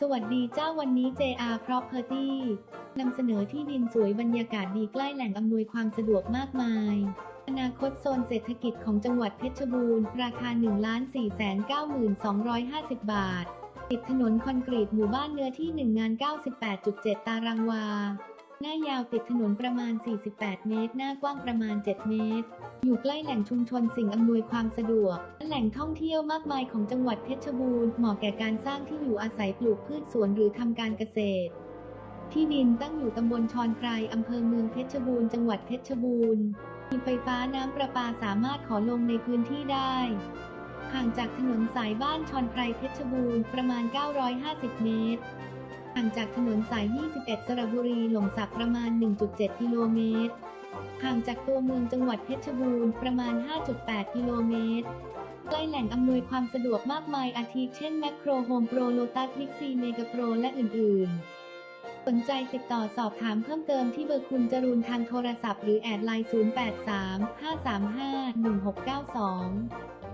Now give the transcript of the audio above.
สวัสดีเจ้าวันนี้ JR Property นำเสนอที่ดินสวยบรรยากาศดีใกล้แหล่งอำนวยความสะดวกมากมาย อนาคตโซนเศรษฐกิจของจังหวัดเพชรบูรณ์ ราคา 1 4 9 2 5 0 บาท ติดถนนคอนกรีตหมู่บ้านเนื้อที่ 1 งาน 98.7 ตารางวา หน้ายาวติดถนนประมาณ 48 เมตร หน้ากว้างประมาณ 7 เมตร อยู่ใกล้แหล่งชุมชนสิ่งอำนวยความสะดวกและแหล่งท่องเที่ยวมากมายของจังหวัดเพชรบูรณ์ เหมาะแก่การสร้างที่อยู่อาศัยปลูกพืชสวนหรือทำการเกษตร ที่ดินตั้งอยู่ตำบลชอนไพรอำเภอเมืองเพชรบูรณ์ จังหวัดเพชรบูรณ์ มีไฟฟ้าน้ำประปาสามารถขอลงในพื้นที่ได้ห่างจากถนนสายบ้านชอนไพรเพชรบูรณ์ประมาณ 950 เมตร ห่างจากถนนสาย 21 สระบุรีหล่มสักประมาณ 1.7 กิโลเมตร ห่างจากตัวเมืองจังหวัดเพชรบูรณ์ประมาณ 5.8 กิโลเมตร ใกล้แหล่งอำนวยความสะดวกมากมายอาทิเช่นแมคโครโฮมโปรโลตัสบิ๊กซีเมกาโปรและอื่น ๆสนใจติดต่อสอบถามเพิ่มเติมที่เบอร์คุณจรูนทางโทรศัพท์หรือแอดไลน์ 083 535 1692